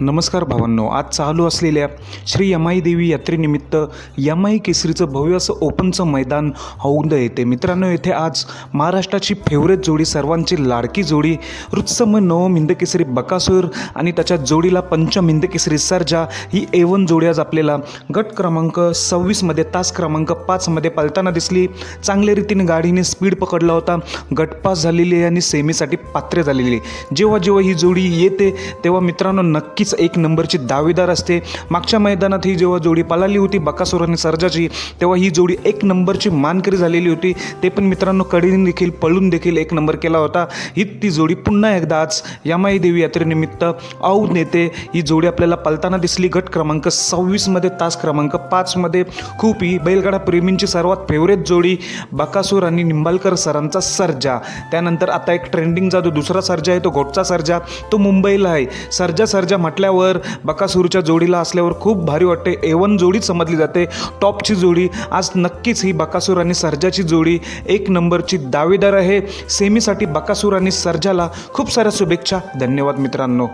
नमस्कार भावांनो आज चालू असलेल्या श्री यमाई देवी यात्रेनिमित्त यमाई केसरीचं भव्य असं ओपनचं मैदान औंद येते. मित्रांनो येथे आज महाराष्ट्राची फेवरेट जोडी सर्वांची लाडकी जोडी रुत्सम नवम हिंदकेसरी बकासूर आणि त्याच्या जोडीला पंचम हिंदकेसरी सर्जा ही एवन जोडी आज आपल्याला गट क्रमांक सव्वीसमध्ये तास क्रमांक पाचमध्ये पालताना दिसली. चांगल्या रीतीने गाडीने स्पीड पकडला होता. गटपास झालेली आहे आणि सेमीसाठी पात्र झालेली आहे. जेव्हा जेव्हा ही जोडी येते तेव्हा मित्रांनो नक्की नक्कीच एक नंबरची दावेदार असते. मागच्या मैदानात ही जेव्हा जोडी पळाली होती बकासूर आणि सर्जाची तेव्हा ही जोडी एक नंबरची मानकरी झालेली होती. ते पण मित्रांनो कडीने देखील पळून देखील एक नंबर केला होता. ही ती जोडी पुन्हा एकदा आज यमाई देवी यात्रेनिमित्त औ नेते. ही जोडी आपल्याला पलताना दिसली. गट क्रमांक सव्वीसमध्ये तास क्रमांक पाचमध्ये खूप ही बैलगाडा प्रेमींची सर्वात फेवरेट जोडी बकासूर आणि निंबाळकर सरांचा सर्जा. त्यानंतर आता एक ट्रेंडिंगचा जो दुसरा सर्जा आहे तो घोटचा सर्जा. तो मुंबईला आहे. सर्जा सर्जा म्हटल्यावर बकासूरच्या जोडीला असल्यावर खूप भारी वाटते. एवन जोडीच समजली जाते. टॉपची जोडी आज नक्कीच ही बकासूर आणि सर्जाची जोडी. एक नंबरची दावेदार आहे. सेमीसाठी बकासूर आणि सर्जाला खूप साऱ्या शुभेच्छा. धन्यवाद मित्रांनो.